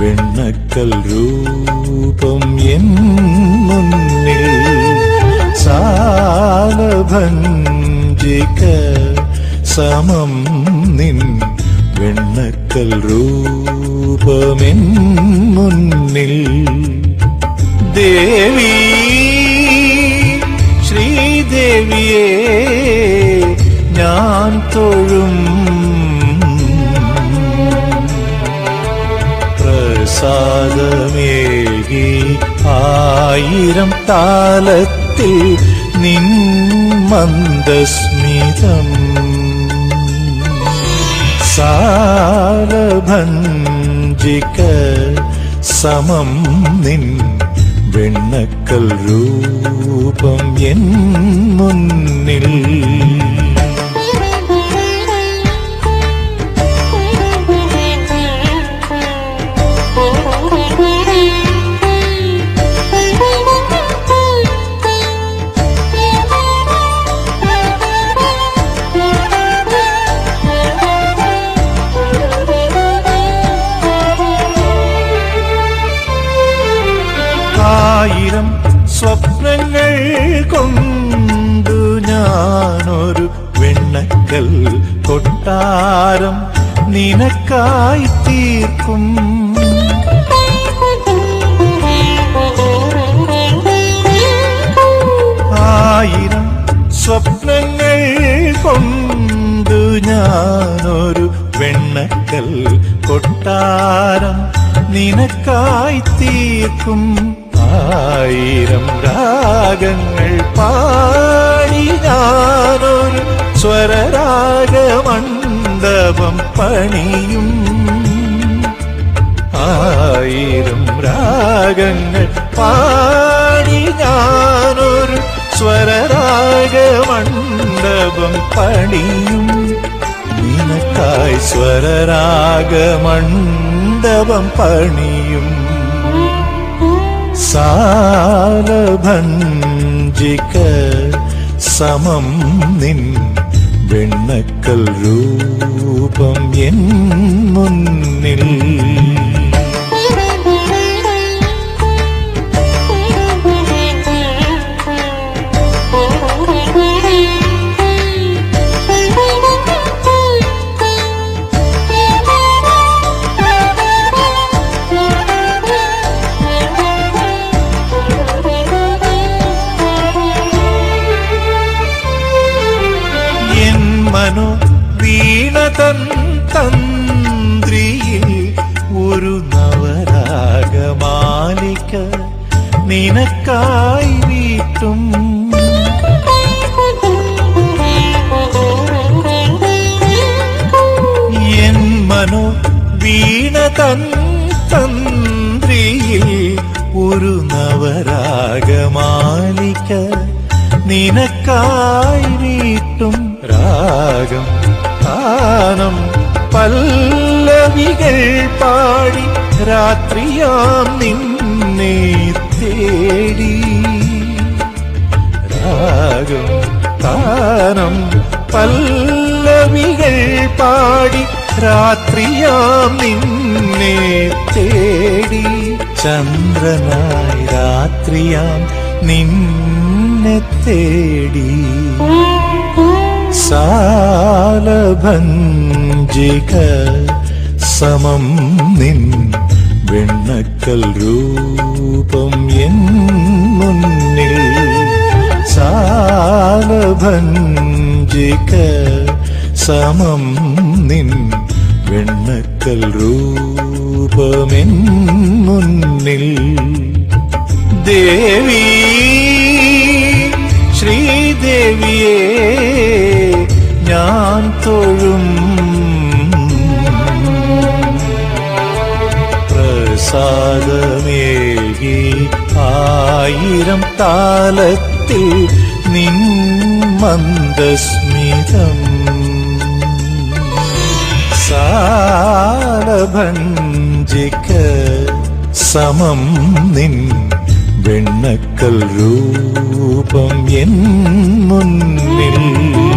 വെണ്ണക്കൽ രൂപം എൻ മുന്നിൽ സാലഭഞ്ജിക സമം നിൻ വെണ്ണക്കൽ രൂപമെൻ മുന്നിൽ. ദേവി ശ്രീദേവിയെ പ്രസാദമേകി ആയിരം താലത്തിൽ നിൻ മന്ദസ്മിതം. സാലഭഞ്ജിക സമം നിൻ വെണ്ണക്കൽ രൂപം എൻ മുന്നിൽ. വെണ്ണക്കൽ കൊട്ടാരം നിനക്കായി തീർക്കും. ആയിരം സ്വപ്നങ്ങൾ കൊണ്ടു ഞാനൊരു വെണ്ണക്കൽ കൊട്ടാരം നിനക്കായി തീർക്കും. ആയിരം രാഗങ്ങൾ പാടി ഞാനൊരു സ്വരരാഗമണ്ഡപം പണിയും. ആയിരം രാഗങ്ങൾ പാടി ഞാനൊരു സ്വരരാഗമണ്ഡപം പണിയും. നിനക്കായി സ്വരരാഗമണ്ഡപം പണിയും. സാലഭഞ്ജിക സമം നിൻ വെണ്ണക്കൽ രൂപം എൻ മുന്നിൽ എൻ മനോ വീണതൻ തന്ത്രിയിൽ ഒരു നവരാഗമാലിക നിനക്കായി വീട്ടും എൻ മനോ വീണതൻ തന്ത്രിയിൽ ഒരു നവരാഗമാലിക നിനക്കായി വീട്ടും രാഗം താനം പല്ലവികൾ പാടി രാത്രിയാം നിന്നെ തേടി. രാഗം താനം പല്ലവികൾ പാടി രാത്രിയാം നിന്നെ തേടി. ചന്ദ്രനായി രാത്രിയാം നിന്നെ തേടി. സാലഭഞ്ജിക സമം നിൻ വെണ്ണക്കൽ രൂപം എൻ മുന്നിൽ സാലഭഞ്ജിക സമം നിൻ വെണ്ണക്കൽ രൂപമെൻ മുന്നിൽ ആയിരം താലത്തിൽ നിൻ മന്ദസ്മിതം. സാലഭഞ്ജിക സമം നിൻ വെണ്ണക്കൽ രൂപം എൻ മുന്നിൽ.